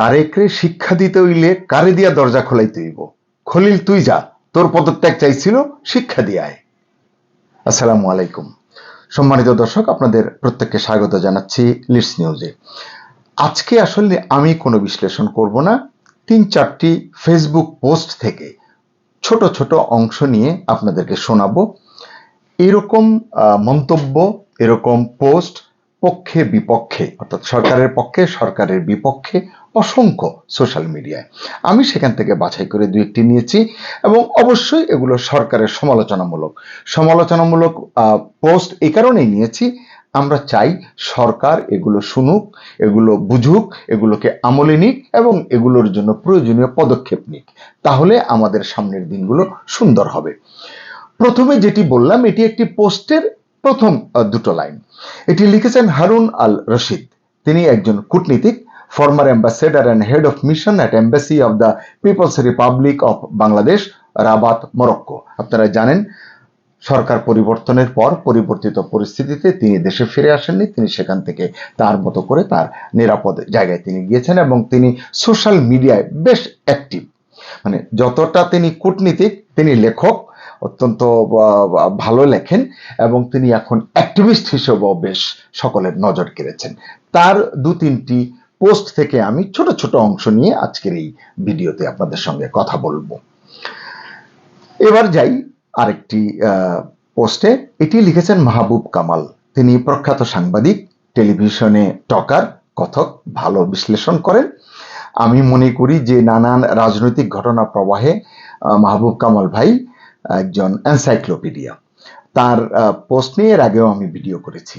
তারেকরে শিক্ষা দিতে হইলে কারে দিয়া দরজা খোলাইতে হইব? খলিল, তুই যা। তোর পদত্যাগ চাইছিল, শিক্ষা দিয়ে আয়। আসসালামু আলাইকুম। সম্মানিত দর্শক, আপনাদের প্রত্যেককে স্বাগত জানাচ্ছি লিডস নিউজে। আজকে আসলে আমি কোনো বিশ্লেষণ করব না। তিন চারটি ফেসবুক পোস্ট থেকে ছোট ছোট অংশ নিয়ে আপনাদেরকে শোনাবো। এরকম মন্তব্য, এরকম পোস্ট পক্ষে বিপক্ষে অর্থাৎ সরকারের পক্ষে, সরকারের বিপক্ষে অসংখ্য সোশ্যাল মিডিয়ায় আমি সেখান থেকে বাছাই করে দু একটি নিয়েছি এবং অবশ্যই এগুলো সরকারের সমালোচনামূলক। সমালোচনামূলক পোস্ট এই কারণেই নিয়েছি, আমরা চাই সরকার এগুলো শুনুক, এগুলো বুঝুক, এগুলোকে আমলে নিক এবং এগুলোর জন্য প্রয়োজনীয় পদক্ষেপ নিক। তাহলে আমাদের সামনের দিনগুলো সুন্দর হবে। প্রথমে যেটি বললাম, এটি একটি পোস্টের প্রথম দুটো লাইন। এটি লিখেছেন হারুন আল রশিদ তিনি একজন কূটনীতিক former ambassador and head of mission at embassy of the people's republic of Bangladesh Rabat Morocco আপনারা জানেন, সরকার পরিবর্তনের পর পরিবর্তিত পরিস্থিতিতে তিনি দেশে ফিরে আসেননি, তিনি সেখান থেকে তার মতো করে তার নিরাপদ জায়গায় তিনি গিয়েছেন এবং তিনি সোশ্যাল মিডিয়ায় বেশ অ্যাক্টিভ মানে যতটা তিনি কূটনীতিক, তিনি লেখক, অত্যন্ত ভালো লেখেন এবং তিনি এখন অ্যাক্টিভিস্ট হিসেবেও বেশ সকলের নজর কেড়েছেন। তার দু তিনটি পোস্ট থেকে আমি ছোট ছোট অংশ নিয়ে আজকের এই ভিডিওতে আপনাদের সঙ্গে কথা বলব। এবার যাই আরেকটি পোস্টে। এটি লিখেছেন মাহবুব কামাল। তিনি প্রখ্যাত সাংবাদিক, টেলিভিশনে টকার কথক, ভালো বিশ্লেষণ করেন। আমি মনে করি যে নানান রাজনৈতিক ঘটনা প্রবাহে মাহবুব কামাল ভাই একজন এনসাইক্লোপিডিয়া। তার পোস্ট নিয়ে এর আগেও আমি ভিডিও করেছি।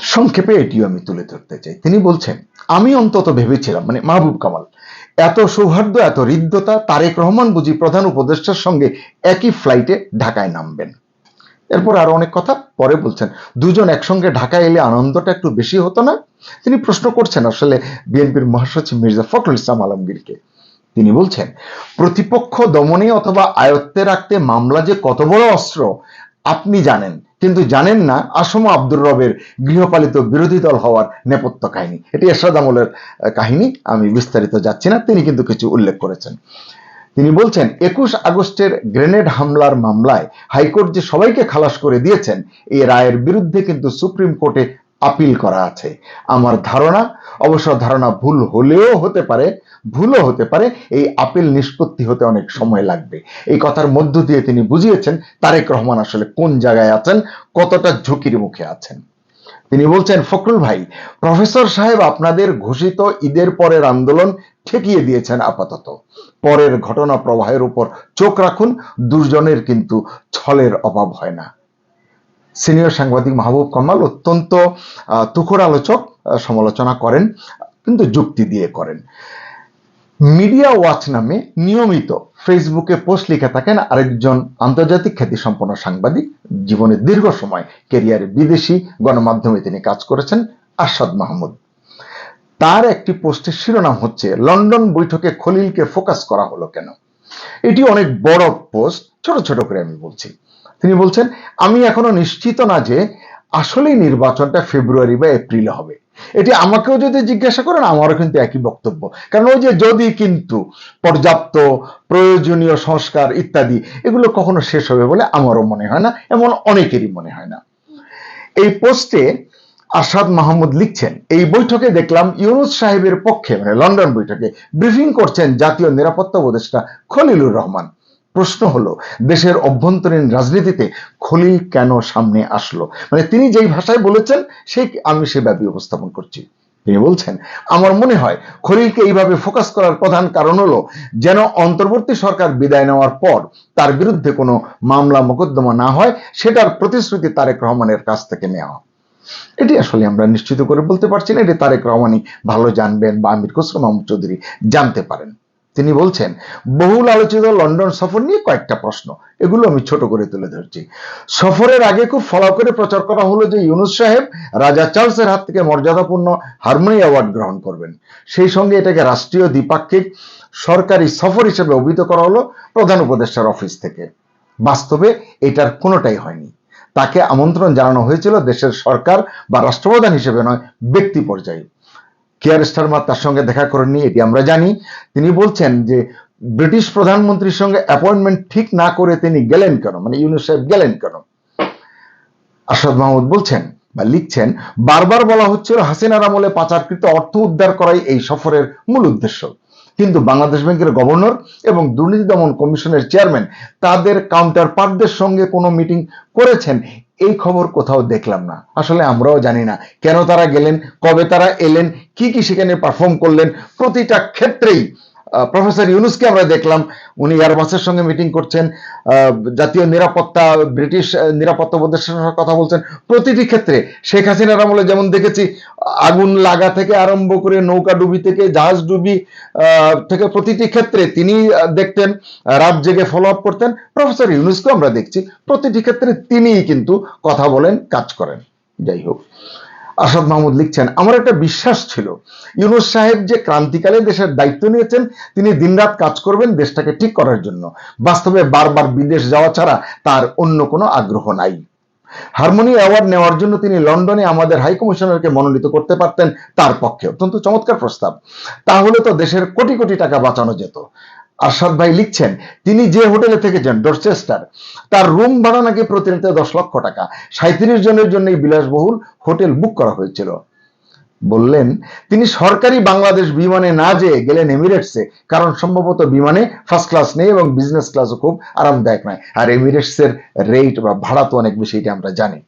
সংক্ষেপে এটিও আমি তুলে ধরতে চাই। তিনি বলছেন, আমি অন্তত ভেবেছিলাম মানে মাহবুব কামাল, এত সৌহার্দ্য, এত হৃদ্যতা, তারেক রহমান বুঝি প্রধান উপদেষ্টার সঙ্গে একই ফ্লাইটে ঢাকায় নামবেন। এরপর আরও অনেক কথা পরে বলছেন, দুজন একসঙ্গে ঢাকা এলে আনন্দটা একটু বেশি হতো না? তিনি প্রশ্ন করছেন আসলে বিএনপির মহাসচিব মির্জা ফখরুল ইসলাম আলমগীরকে। তিনি বলছেন, প্রতিপক্ষ দমনে অথবা আয়ত্তে রাখতে মামলা যে কত বড় অস্ত্র, আপনি জানেন কিন্তু জানেন না, আসম আব্দুর রবের গৃহপালিত বিরোধী দল হওয়ার নেপথ্য কাহিনী। এটি এরশাদ আমলের কাহিনী, আমি বিস্তারিত যাচ্ছি না। তিনি কিন্তু কিছু উল্লেখ করেছেন। তিনি বলছেন, একুশ আগস্টের গ্রেনেড হামলার মামলায় হাইকোর্ট যে সবাইকে খালাস করে দিয়েছেন, এই রায়ের বিরুদ্ধে কিন্তু সুপ্রিম কোর্টে আপিল করা আছে। আমার ধারণা অবশ্য ধারণা ভুল হলেও হতে পারে, ভুলও হতে পারে, এই আপিল নিষ্পত্তি হতে অনেক সময় লাগবে। এই কথার মধ্য দিয়ে তিনি বুঝিয়েছেন তারেক রহমান আসলে কোন জায়গায় আছেন, কতটা ঝুঁকির মুখে আছেন। তিনি বলছেন, ফখরুল ভাই, প্রফেসর সাহেব আপনাদের ঘোষিত ঈদের পরের আন্দোলন ঠেকিয়ে দিয়েছেন আপাতত। পরের ঘটনা প্রবাহের উপর চোখ রাখুন দুর্জনের কিন্তু ছলের অভাব হয় না। সিনিয়র সাংবাদিক মাহবুব কামাল অত্যন্ত তুখর আলোচক সমালোচনা করেন, কিন্তু যুক্তি দিয়ে করেন। মিডিয়া ওয়াচ নামে নিয়মিত ফেসবুকে পোস্ট লিখে থাকেন আরেকজন আন্তর্জাতিক খ্যাতিসম্পন্ন সাংবাদিক জীবনের দীর্ঘ সময় কেরিয়ারে বিদেশি গণমাধ্যমে তিনি কাজ করেছেন, আরশাদ মাহমুদ। তার একটি পোস্টের শিরোনাম হচ্ছে, লন্ডন বৈঠকে খলিলকে ফোকাস করা হলো কেন? এটি অনেক বড় পোস্ট, ছোট ছোট করে আমি বলছি। তিনি বলছেন, আমি এখনও নিশ্চিত না যে আসলেই নির্বাচনটা ফেব্রুয়ারি বা এপ্রিলে হবে। এটি আমাকেও যদি জিজ্ঞাসা করেন, আমারও কিন্তু একই বক্তব্য। কারণ ওই যে যদি কিন্তু পর্যাপ্ত প্রয়োজনীয় সংস্কার ইত্যাদি, এগুলো কখনো শেষ হবে বলে আমারও মনে হয় না, এমন অনেকেরই মনে হয় না। এই পোস্টে আসাদ মাহমুদ লিখছেন, এই বৈঠকে দেখলাম ইউনুস সাহেবের পক্ষে মানে লন্ডন বৈঠকে, ব্রিফিং করছেন জাতীয় নিরাপত্তা উপদেষ্টা খলিলুর রহমান। প্রশ্ন হলো, দেশের অভ্যন্তরীণ রাজনীতিতে খলিল কেন সামনে আসলো? মানে তিনি যেই ভাষায় বলেছেন, সেই আমি সেভাবে উপস্থাপন করছি। তিনি বলছেন, আমার মনে হয় খলিলকে এইভাবে ফোকাস করার প্রধান কারণ হলো, যেন অন্তর্বর্তী সরকার বিদায় নেওয়ার পর তার বিরুদ্ধে কোনো মামলা মোকদ্দমা না হয়, সেটার প্রতিশ্রুতি তারেক রহমানের কাছ থেকে নেওয়া। এটি আসলে আমরা নিশ্চিত করে বলতে পারছি না, এটি তারেক রহমানই ভালো জানবেন বা আমির খসরু মাহমুদ চৌধুরী জানতে পারেন। তিনি বলছেন, বহুল আলোচিত লন্ডন সফর নিয়ে কয়েকটা প্রশ্ন। এগুলো আমি ছোট করে তুলে ধরছি। সফরের আগে খুব ফলো করে প্রচার করা হলো যে ইউনুস সাহেব রাজা চার্লসের হাত থেকে মর্যাদাপূর্ণ হারমোনি অ্যাওয়ার্ড গ্রহণ করবেন। সেই সঙ্গে এটাকে রাষ্ট্রীয় দ্বিপাক্ষিক সরকারি সফর হিসেবে অভিহিত করা হলো প্রধান উপদেষ্টার অফিস থেকে। বাস্তবে এটার কোনোটাই হয়নি। তাকে আমন্ত্রণ জানানো হয়েছিল দেশের সরকার বা রাষ্ট্রপ্রধান হিসেবে নয়, ব্যক্তি পর্যায়ে। কেয়ার স্টারমার তার সঙ্গে দেখা করেননি এটি আমরা জানি। তিনি বলছেন যে, ব্রিটিশ প্রধানমন্ত্রীর সঙ্গে অ্যাপয়েন্টমেন্ট ঠিক না করে তিনি গেলেন কেন? মানে ইউনুস সাহেব গেলেন কেন? আসাদ মাহমুদ বলছেন বা লিখছেন, বারবার বলা হচ্ছিল হাসিনার আমলে পাচারকৃত অর্থ উদ্ধার করাই এই সফরের মূল উদ্দেশ্য। কিন্তু বাংলাদেশ ব্যাংকের গভর্নর এবং দুর্নীতি দমন কমিশনের চেয়ারম্যান তাদের কাউন্টার পার্টদের সঙ্গে কোনো মিটিং করেছেন। এই খবর কোথাও দেখলাম না। আসলে আমরাও জানি না কেন তারা গেলেন, কবে তারা এলেন, কি কি সেখানে পারফর্ম করলেন, প্রতিটা ক্ষেত্রেই প্রফেসর ইউনুসকে আমরা দেখলাম। উনি এয়ারবাসের সঙ্গে মিটিং করছেন জাতীয় নিরাপত্তা, ব্রিটিশ নিরাপত্তা উপদেষ্টার কথা বলছেন। প্রতিটি ক্ষেত্রে শেখ হাসিনার আমলে যেমন দেখেছি, আগুন লাগা থেকে আরম্ভ করে নৌকা ডুবি থেকে, জাহাজ ডুবি থেকে প্রতিটি ক্ষেত্রে তিনি দেখতেন, রাত জেগে ফলো আপ করতেন। প্রফেসর ইউনুসকেও আমরা দেখছি। প্রতিটি ক্ষেত্রে তিনিই কিন্তু কথা বলেন, কাজ করেন। যাই হোক। আসাদ মাহমুদ লিখছেন, আমার একটা বিশ্বাস ছিল, ইউনুস সাহেব যে ক্রান্তিকালে দেশের দায়িত্ব নিয়েছেন, তিনি দিনরাত কাজ করবেন দেশটাকে ঠিক করার জন্য। বাস্তবে বারবার বিদেশ যাওয়া ছাড়া তার অন্য কোনো আগ্রহ নাই। হারমোনি অ্যাওয়ার্ড নেওয়ার জন্য তিনি লন্ডনে আমাদের হাই কমিশনারকে মনোনীত করতে পারতেন তার পক্ষে। অত্যন্ত চমৎকার প্রস্তাব। তাহলে তো দেশের কোটি কোটি টাকা বাঁচানো যেত। আরশাদ ভাই লিখছেন, তিনি যে হোটেলে থেকেছেন ডরচেস্টার, তার রুম ভাড়া নাকি প্রতি রাতে দশ লক্ষ টাকা। সাঁত্রিশ জনের জন্য বিলাসবহুল হোটেল বুক করা হয়েছিল। বললেন, তিনি সরকারি বাংলাদেশ বিমানে না যেয়ে গেলেন এমিরেটসে, কারণ সম্ভবত বিমানে ফার্স্ট ক্লাস নেই এবং বিজনেস ক্লাসও খুব আরামদায়ক নয়। আর এমিরেটসের রেট বা ভাড়া তো অনেক বেশি, এটা আমরা জানি।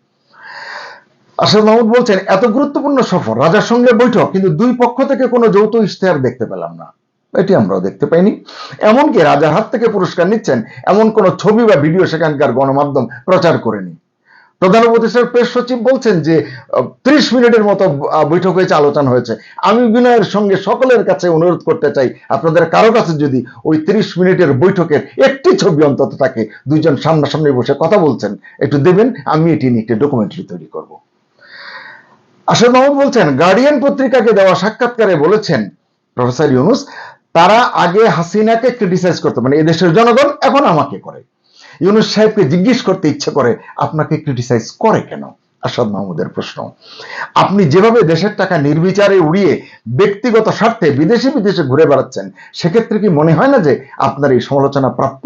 আসাদ মাহমুদ বলছেন, এত গুরুত্বপূর্ণ সফর, রাজার সঙ্গে বৈঠক, কিন্তু দুই পক্ষ থেকে কোনো যৌথ ইশতেহার দেখতে পেলাম না। এটি আমরাও দেখতে পাইনি। এমনকি রাজার হাত থেকে পুরস্কার নিচ্ছেন এমন কোনো ছবি বা ভিডিও সেখানকার গণমাধ্যম প্রচার করেনি। প্রধান উপদেষ্টার প্রেস সচিব বলছেন যে ত্রিশ মিনিটের মতো বৈঠক হয়েছে, আলোচনা হয়েছে। আমি বিনয়ের সঙ্গে সকলের কাছে অনুরোধ করতে চাই, আপনাদের কারও কাছে যদি ওই ত্রিশ মিনিটের বৈঠকের একটি ছবি অন্তত থাকে, দুইজন সামনাসামনি বসে কথা বলছেন, একটু দেবেন, আমি এটি নিয়ে একটি ডকুমেন্টারি তৈরি করব। আসাদ মাহমুদ বলছেন গার্ডিয়ান পত্রিকাকে দেওয়া সাক্ষাৎকারে বলেছেন, প্রফেসর ইউনুস তারা আগে হাসিনাকে ক্রিটিসাইজ করতো মানে এদেশের জনগণ এখন আমাকে করে। ইউনুস সাহেবকে জিজ্ঞেস করতে ইচ্ছে করে, আপনাকে ক্রিটিসাইজ করে কেন? আসাদ মাহমুদের প্রশ্ন। আপনি যেভাবে দেশের টাকা নির্বিচারে উড়িয়ে ব্যক্তিগত স্বার্থে বিদেশে বিদেশে ঘুরে বেড়াচ্ছেন, সেক্ষেত্রে কি মনে হয় না যে আপনার এই সমালোচনা প্রাপ্য?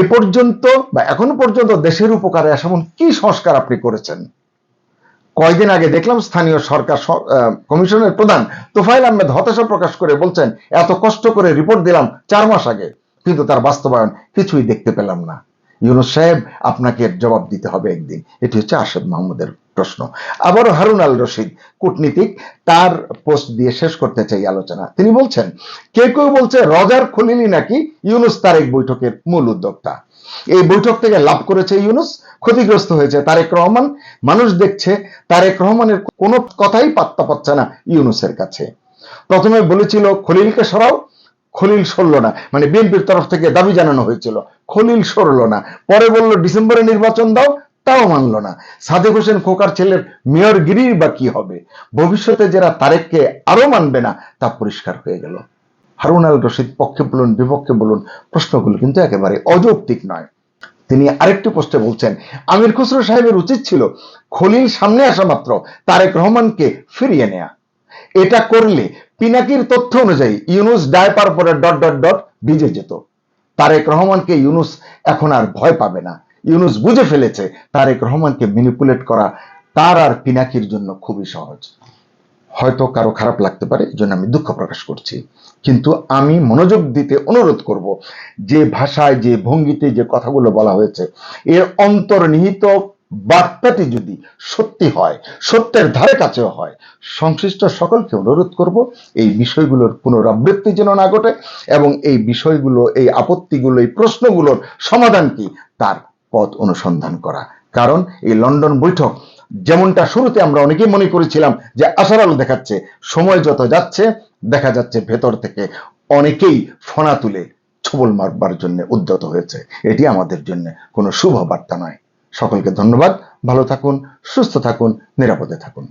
এ পর্যন্ত বা এখনও পর্যন্ত দেশের উপকারে এমন কি সংস্কার আপনি করেছেন? কয়েকদিন আগে দেখলাম স্থানীয় সরকার কমিশনের প্রধান তোফাইল আহমেদ হতাশা প্রকাশ করে বলছেন, এত কষ্ট করে রিপোর্ট দিলাম চার মাস আগে। কিন্তু তার বাস্তবায়ন কিছুই দেখতে পেলাম না। ইউনুস সাহেব আপনাকে জবাব দিতে হবে একদিন। এটি হচ্ছে আসাদ মাহমুদের প্রশ্ন। আবারও হারুন আল রশিদ, কূটনীতিক, তার পোস্ট দিয়ে শেষ করতে চাই আলোচনা। তিনি বলছেন, কেউ কেউ বলছে রজার খলিলি নাকি ইউনুস তারেক বৈঠকের মূল উদ্যোক্তা। এই বৈঠক থেকে লাভ করেছে ইউনুস, ক্ষতিগ্রস্ত হয়েছে তারেক রহমান। মানুষ দেখছে তারেক রহমানের কোনো কথাই পাত্তা পাচ্ছে না ইউনুসের কাছে। প্রথমে বলেছিল, খলিলকে সরাও খলিল সরল না। মানে বিএনপির তরফ থেকে দাবি জানানো হয়েছিল, খলিল সরল না। পরে বলল, ডিসেম্বরে নির্বাচন দাও তাও মানল না। সাদেক হোসেন খোকার ছেলের মেয়র গিরির বা কি হবে? ভবিষ্যতে যারা তারেককে আরও মানবে না, তা পরিষ্কার হয়ে গেল। হারুন আল রশিদ পক্ষে বলুন, বিপক্ষে বলুন, প্রশ্নগুলো কিন্তু একেবারে অযৌক্তিক নয়। তিনি আরেকটি পোস্টে বলছেন, আমির খুসরো সাহেবের উচিত ছিল খলিল সামনে আসা মাত্র, তারেক রহমানকে ফিরিয়ে নেয়া। এটা করলে পিনাকির তথ্য অনুযায়ী ইউনুস ডায়পার পরে ডট ডট ডট ভিজে যেত। তারেক রহমানকে ইউনুস এখন আর ভয় পাবে না। ইউনুস বুঝে ফেলেছে তারেক রহমানকে ম্যানিপুলেট করা তার আর পিনাকির জন্য খুবই সহজ। হয়তো কারও খারাপ লাগতে পারে, এই জন্য আমি দুঃখ প্রকাশ করছি। কিন্তু আমি মনোযোগ দিতে অনুরোধ করব, যে ভাষায়, যে ভঙ্গিতে যে কথাগুলো বলা হয়েছে, এর অন্তর্নিহিত বার্তাটি যদি সত্যি হয়, সত্যের ধারে কাছেও হয়, সংশ্লিষ্ট সকলকে অনুরোধ করব এই বিষয়গুলোর পুনরাবৃত্তি যেন না ঘটে এবং এই বিষয়গুলো, এই আপত্তিগুলো, এই প্রশ্নগুলোর সমাধান কি তার পথ অনুসন্ধান করা। কারণ এই লন্ডন বৈঠক যেমনটা শুরুতে আমরা অনেকেই মনে করেছিলাম যে আশার আলো দেখাচ্ছে, সময় যত যাচ্ছে, দেখা যাচ্ছে ভেতর থেকে অনেকেই ফোনা তুলে ছবল মারবার জন্য উদ্যত হয়েছে। এটি আমাদের জন্য কোনো শুভ বার্তা নয়। সকলকে ধন্যবাদ। ভালো থাকুন সুস্থ থাকুন নিরাপদে থাকুন।